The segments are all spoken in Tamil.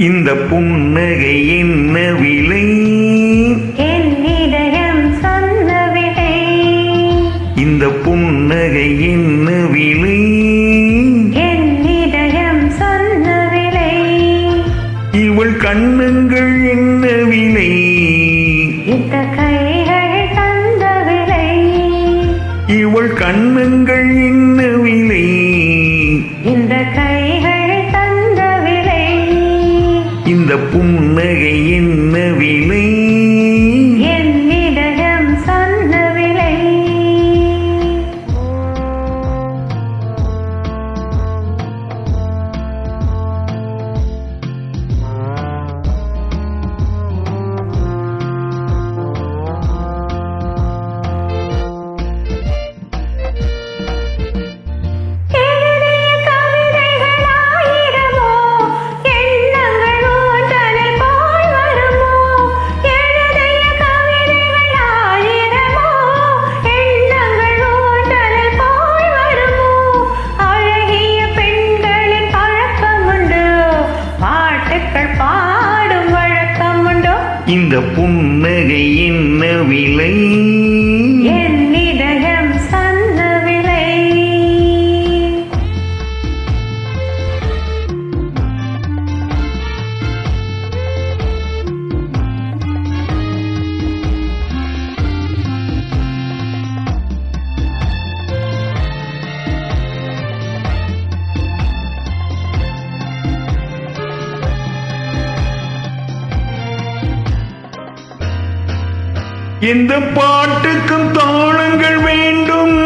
இந்த புன்னகை என்ன விலை? இந்த புன்னகை என்ன விலை? இவள் கண்ணங்கள் என்ன விலை? இந்த கைகள் தந்த விலை இவள் கண்ணங்கள் என்ன புன்னகை என்ன விலை இந்த புன்னகையின் என்ன விலை இந்த பாட்டுக்கும் தாளங்கள் வேண்டும்.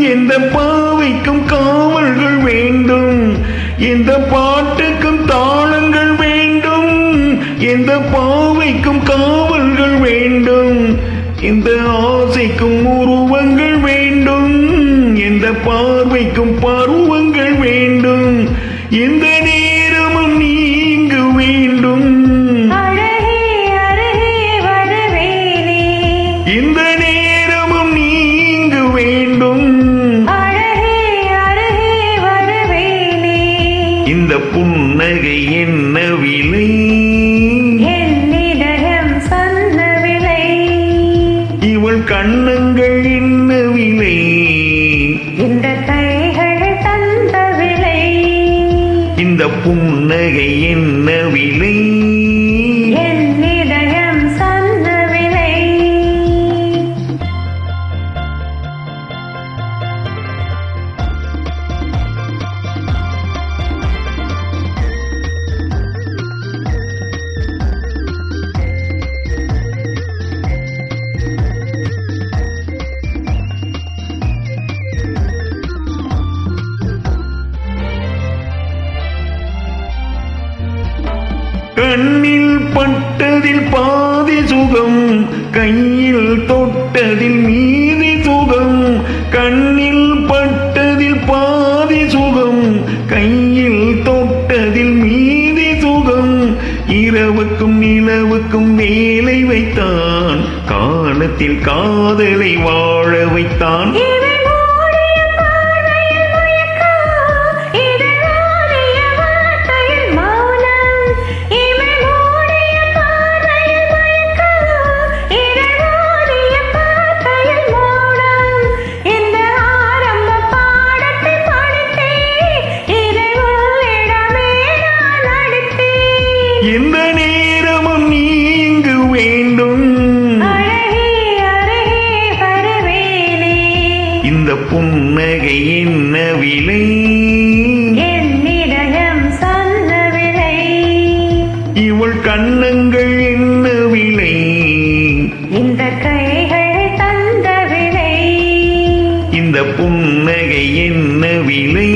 எந்த பாவைக்கும் காவல்கள் வேண்டும். இந்த பாட்டுக்கும் தாளங்கள் வேண்டும். எந்த பாவைக்கும் காவல்கள் வேண்டும். இந்த ஆசைக்கும் உருவங்கள் வேண்டும். எந்த பா புன்னகை என்ன விலை என் இதயம் சொன்ன விலை. இவள் கண்ணங்கள் என்ன விலை. இந்த கைகள் தந்த விலை. இந்த புன்னகை என்ன விலை கண்ணில் பட்டதில் பாதி சுகம் கையில் தொட்டதில் மீதி சுகம் கண்ணில் பட்டதில் பாதி சுகம் கையில் தொட்டதில் மீதி சுகம். இரவுக்கும் நிலவுக்கும் வேலை வைத்தான் காலத்தில் காதலை வாழ வைத்தான். புன்னகை என்ன விலை என் இதயம் சொன்ன விலை இவள் கண்ணங்கள் என்ன விலை இந்த கைகள் தந்த விலை இந்த புன்னகை என்ன விலை